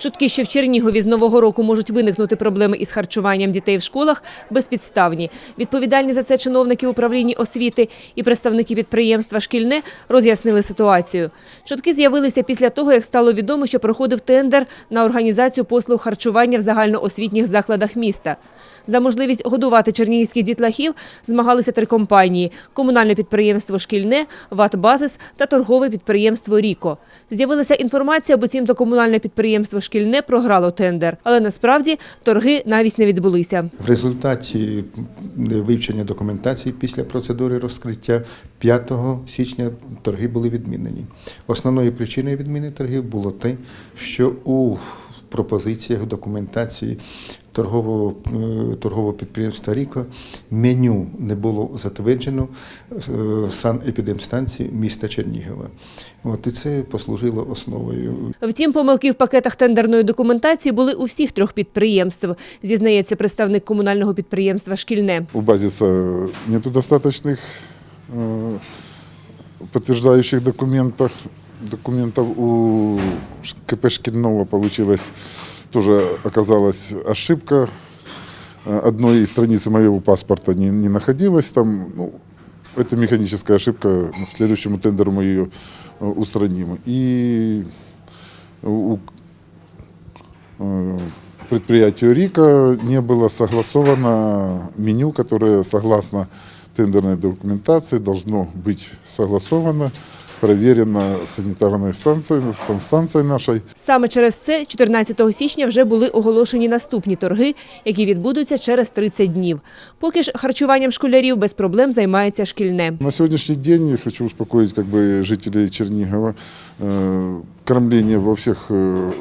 Чутки, що в Чернігові з нового року можуть виникнути проблеми із харчуванням дітей в школах, безпідставні. Відповідальні за це чиновники управління освіти і представники підприємства «Шкільне» роз'яснили ситуацію. Чутки з'явилися після того, як стало відомо, що проходив тендер на організацію послуг харчування в загальноосвітніх закладах міста. За можливість годувати чернігівських дітлахів змагалися три компанії – комунальне підприємство «Шкільне», ВАТ «Базис» та торгове підприємство «Ріко». З'явилася інформація, буцімто комунальне підприємство «Шкільне» програло тендер. Але насправді торги навіть не відбулися. В результаті вивчення документації після процедури розкриття 5 січня торги були відмінені. Основною причиною відміни торгів було те, що у пропозиціях документації торгового, е, торгового підприємства Ріко меню не було затверджено е, санепідемстанції міста Чернігова. От і це послужило основою Втім, помилки в пакетах тендерної документації були у всіх трьох підприємств, зізнається представник комунального підприємства «Шкільне». У базиса нету достаточных э, подтверждающих документов. У КП Шкильного получилась тоже оказалась ошибка. Э, Одной страницы моего паспорта не, не находилось там. Ну, это механическая ошибка. Ну, В следующему тендеру мы ее э, устраним. И у э, предприятию Рика не было согласовано меню, которое согласно тендерной документации должно быть согласовано, проверено санитарной станцией, санстанцией нашей. Саме через це 14 січня вже були оголошені наступні торги, які відбудуться через 30 днів. Поки ж харчуванням школярів без проблем займається «Шкільне». На сегодняшний день я хочу успокоить как бы, жителей Чернигова. Э, Кормление во всех э,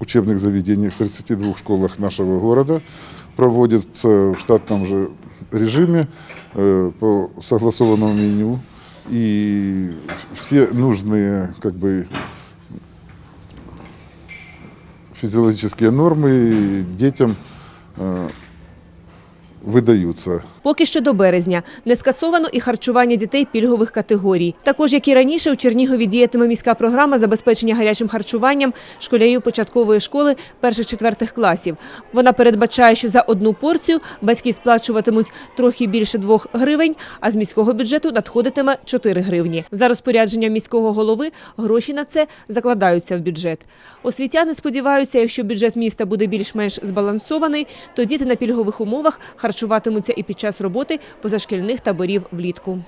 учебных заведениях, в 32 школах нашего города проводится в штатном же режиме э, по согласованному меню. И все нужные как бы, физиологические нормы детям выдаются. Поки що до березня не скасовано і харчування дітей пільгових категорій. Також, як і раніше, у Чернігові діятиме міська програма забезпечення гарячим харчуванням школярів початкової школи перших-четвертих класів. Вона передбачає, що за одну порцію батьки сплачуватимуть трохи більше двох гривень, а з міського бюджету надходитиме 4 гривні. За розпорядженням міського голови гроші на це закладаються в бюджет. Освітяни сподіваються, якщо бюджет міста буде більш-менш збалансований, то діти на пільгових умовах харчуватимуться і під час роботи позашкільних таборів влітку.